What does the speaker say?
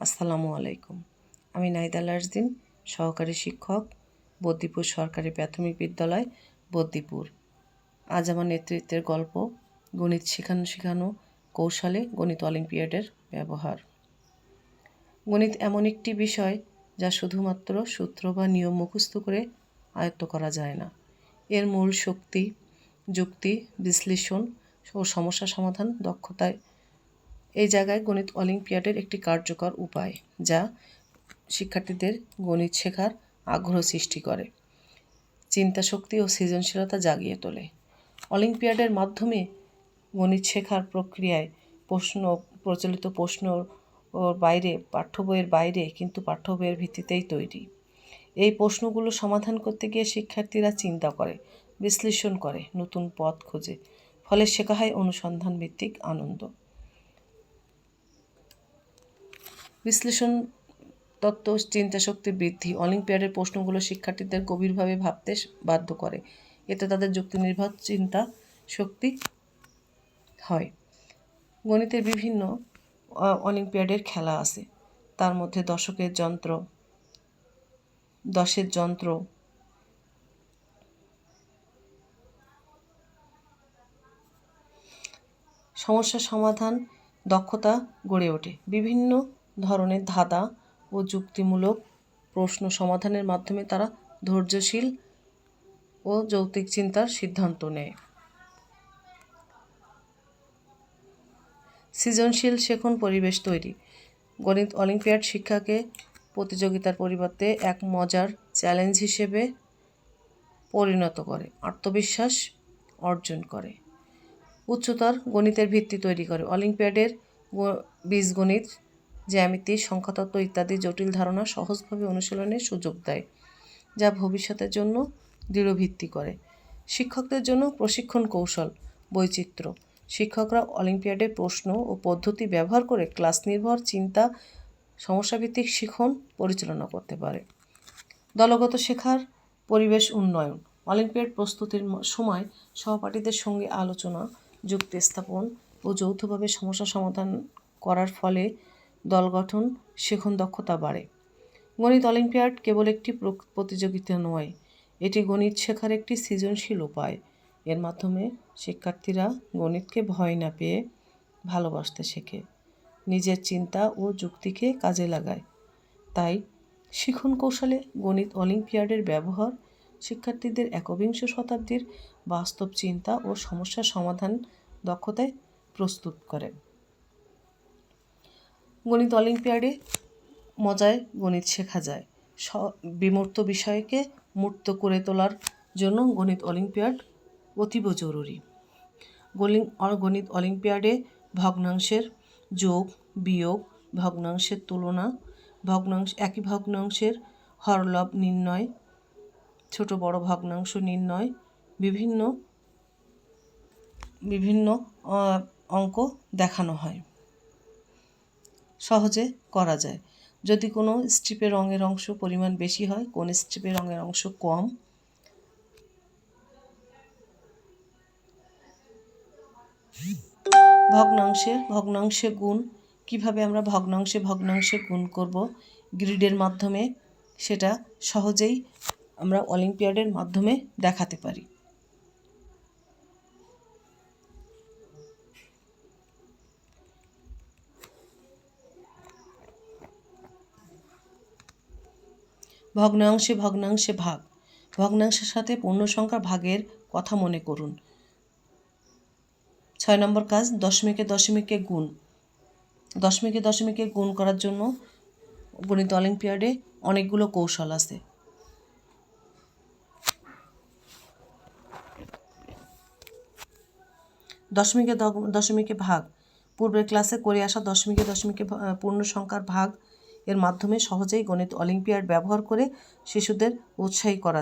আসসালামু আলাইকুম। আমি নাইদা লার্সদিন সহকারী শিক্ষক, বদ্দিপুর সরকারি প্রাথমিক বিদ্যালয়, বদ্দিপুর। আজ আমার নেতৃত্বের গল্প, গণিত শেখানো শেখানো কৌশলে গণিত অলিম্পিয়াডের ব্যবহার। গণিত এমন একটি বিষয় যা শুধুমাত্র সূত্র বা নিয়ম মুখস্থ করে আয়ত্ত করা যায় না। এর মূল শক্তি, যুক্তি, বিশ্লেষণ ও সমস্যা সমাধান দক্ষতায় এই জায়গায় গণিত অলিম্পিয়াডের একটি কার্যকর উপায়, যা শিক্ষার্থীদের গণিত শেখার আগ্রহ সৃষ্টি করে। চিন্তা শক্তি ও সৃজনশীলতা জাগিয়ে তোলে। অলিম্পিয়াডের মাধ্যমে গণিত শেখার প্রক্রিয়ায় প্রশ্ন, প্রচলিত প্রশ্ন ওর বাইরে, পাঠ্য বইয়ের বাইরে, কিন্তু পাঠ্য বইয়ের ভিত্তিতেই তৈরি। এই প্রশ্নগুলো সমাধান করতে গিয়ে শিক্ষার্থীরা চিন্তা করে, বিশ্লেষণ করে, নতুন পথ খোঁজে। ফলে শেখা হয় অনুসন্ধান ভিত্তিক আনন্দ। বিশ্লেষণ, তত্ত্ব চিন্তাশক্তি বৃদ্ধি, অলিম্পিয়াডের প্রশ্নগুলো শিক্ষার্থীদের গভীরভাবে ভাবতে বাধ্য করে। এতে তাদের যুক্তি নির্ভর চিন্তা শক্তি হয়। গণিতের বিভিন্ন অলিম্পিয়াডের খেলা আছে। তার মধ্যে দশকের যন্ত্র, দশের যন্ত্র, সমস্যা সমাধান, দক্ষতা গড়ে ওঠে। বিভিন্ন ধরনের ধাঁধা ও যুক্তিমূলক প্রশ্ন সমাধানের মাধ্যমে তারা ধৈর্যশীল ও যৌক্তিক চিন্তার সিদ্ধান্ত নেয়। সৃজনশীল শেখন পরিবেশ তৈরি। গণিত অলিম্পিয়াড শিক্ষাকে প্রতিযোগিতার পরিবর্তে এক মজার চ্যালেঞ্জ হিসেবে পরিণত করে, আত্মবিশ্বাস অর্জন করে। উচ্চতর গণিতের ভিত্তি তৈরি করে। অলিম্পিয়াডের বীজগণিত জ্যামিতি, সংখ্যাতত্ত্ব ইত্যাদি জটিল ধারণা সহজভাবে অনুশীলনের সুযোগ দেয়, যা ভবিষ্যতের জন্য দৃঢ় ভিত্তি করে। শিক্ষকদের জন্য প্রশিক্ষণ কৌশল, বৈচিত্র্য। শিক্ষকরা অলিম্পিয়াডের প্রশ্ন ও পদ্ধতি ব্যবহার করে ক্লাস নির্ভর, চিন্তা, সমস্যাভিত্তিক শিখন পরিচালনা করতে পারে। দলগত শেখার পরিবেশ উন্নয়ন। অলিম্পিয়াড প্রস্তুতির সময় সহপাঠীদের সঙ্গে আলোচনা, যুক্তি স্থাপন ও যৌথভাবে সমস্যা সমাধান করার ফলে দল গঠন শেখন দক্ষতা বাড়ে। গণিত অলিম্পিয়াড কেবল একটি প্রতিযোগিতা নয়, এটি গণিত শেখার একটি সৃজনশীল উপায়। এর মাধ্যমে শিক্ষার্থীরা গণিতকে ভয় না পেয়ে ভালোবাসতে শেখে, নিজের চিন্তা ও যুক্তিকে কাজে লাগায়। তাই শিখন কৌশলে গণিত অলিম্পিয়াডের ব্যবহার শিক্ষার্থীদের একবিংশ শতাব্দীর বাস্তব চিন্তা ও সমস্যা সমাধান দক্ষতায় প্রস্তুত করে। গণিত অলিম্পিয়াডে মজায় গণিত শেখা যায়। স, বিমূর্ত বিষয়কে মূর্ত করে তোলার জন্য গণিত অলিম্পিয়াড অতীব জরুরি। গণিত অলিম্পিয়াডে ভগ্নাংশের যোগ, বিয়োগ, ভগ্নাংশের তুলনা, ভগ্নাংশ, একই ভগ্নাংশের হরলভ নির্ণয়, ছোট বড় ভগ্নাংশ নির্ণয়, বিভিন্ন বিভিন্ন অঙ্ক দেখানো হয়। সহজে করা যায়। যদি কোনো স্ট্রিপে রঙের অংশ পরিমাণ বেশি হয়, কোন স্ট্রিপে রঙের অংশ কম, ভগ্নাংশে ভগ্নাংশে গুণ, কীভাবে আমরা ভগ্নাংশে ভগ্নাংশে গুণ করব গ্রিডের মাধ্যমে, সেটা সহজেই আমরা অলিম্পিয়াডের মাধ্যমে দেখাতে পারি। ভগ্নাংশে ভগ্নাংশে ভাগ। ভগ্নাংশের সাথে পূর্ণ সংখ্যা ভাগের কথা মনে করুন। ছয় নম্বর কাজ, দশমিকে দশমিকে গুণ। দশমিকে দশমিকে গুণ করার জন্য গণিত অলিম্পিয়াডে অনেকগুলো কৌশল আছে। দশমিকে দশমিকে ভাগ। পূর্বের ক্লাসে করে আসা দশমিকে দশমিকে পূর্ণ সংখ্যার ভাগ এর মাধ্যমে সহজেই গণিত অলিম্পিয়াড ব্যবহার করে শিশুদের উৎসাহী করা